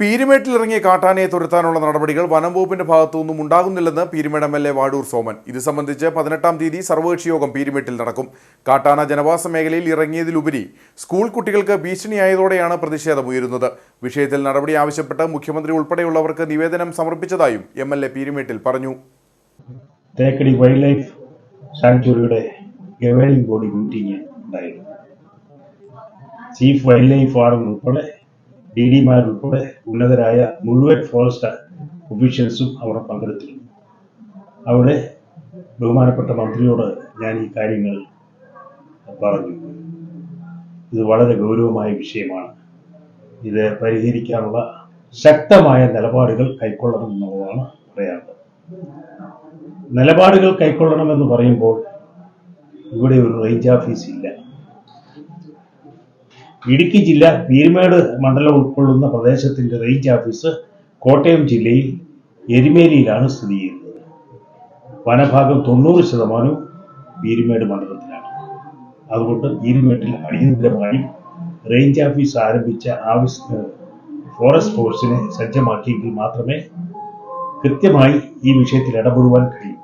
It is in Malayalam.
പീരുമേട്ടിലിറങ്ങിയ കാട്ടാനയെ തുരത്താനുള്ള നടപടികൾ വനം വകുപ്പിന്റെ ഭാഗത്തുനിന്നും ഉണ്ടാകുന്നില്ലെന്ന് Peermade M L A Vazhoor Soman. ഇത് സംബന്ധിച്ച് പതിനെട്ടാം തീയതി സർവകക്ഷി യോഗം പീരുമേട്ടിൽ നടക്കും. കാട്ടാന ജനവാസ മേഖലയിൽ ഇറങ്ങിയതിലുപരി സ്കൂൾ കുട്ടികൾക്ക് ഭീഷണിയായതോടെയാണ് പ്രതിഷേധമുയരുന്നത് വിഷയത്തിൽ നടപടി ആവശ്യപ്പെട്ട് മുഖ്യമന്ത്രി ഉൾപ്പെടെയുള്ളവർക്ക് നിവേദനം സമർപ്പിച്ചതായും എം എൽ എ പീരുമേട്ടിൽ പറഞ്ഞു. തേക്കടി വൈൽഡ് ലൈഫ് സാങ്ച്വറിയുടെ ഗവേണിംഗ് ബോഡി മീറ്റിംഗ് ഉണ്ടായിരുന്നു. ചീഫ് വൈൽഡ് ലൈഫ് ഫാർമർ ഉൾപ്പെടെ ഡി ഡിമാരുൾപ്പെടെ ഉന്നതരായ മുഴുവൻ ഫോറസ്റ്റ് ഒഫീഷ്യൽസും അവിടെ പങ്കെടുത്തിരുന്നു. അവിടെ ബഹുമാനപ്പെട്ട മന്ത്രിയോട് ഞാൻ ഈ കാര്യങ്ങൾ പറഞ്ഞു. ഇത് വളരെ ഗൗരവമായ വിഷയമാണ്. ഇത് പരിഹരിക്കാനുള്ള ശക്തമായ നിലപാടുകൾ കൈക്കൊള്ളണം എന്നുള്ളതാണ് പറയാറുള്ളത് നിലപാടുകൾ കൈക്കൊള്ളണമെന്ന് പറയുമ്പോൾ ഇവിടെ ഒരു റേഞ്ച് ഓഫീസ് ഇല്ല. ഇടുക്കി ജില്ല പീരുമേട് മണ്ഡലം ഉൾക്കൊള്ളുന്ന പ്രദേശത്തിന്റെ റേഞ്ച് ഓഫീസ് കോട്ടയം ജില്ലയിൽ എരുമേലിയിലാണ് സ്ഥിതി ചെയ്യുന്നത്. വനഭാഗം തൊണ്ണൂറ് ശതമാനവും പീരുമേട് മണ്ഡലത്തിലാണ്. അതുകൊണ്ട് പീരുമേട്ടിൽ അടിയന്തരമായി റേഞ്ച് ഓഫീസ് ആരംഭിച്ച ആവശ്യ ഫോറസ്റ്റ് ഫോഴ്സിനെ സജ്ജമാക്കിയെങ്കിൽ മാത്രമേ കൃത്യമായി ഈ വിഷയത്തിൽ ഇടപെടുവാൻ കഴിയൂ.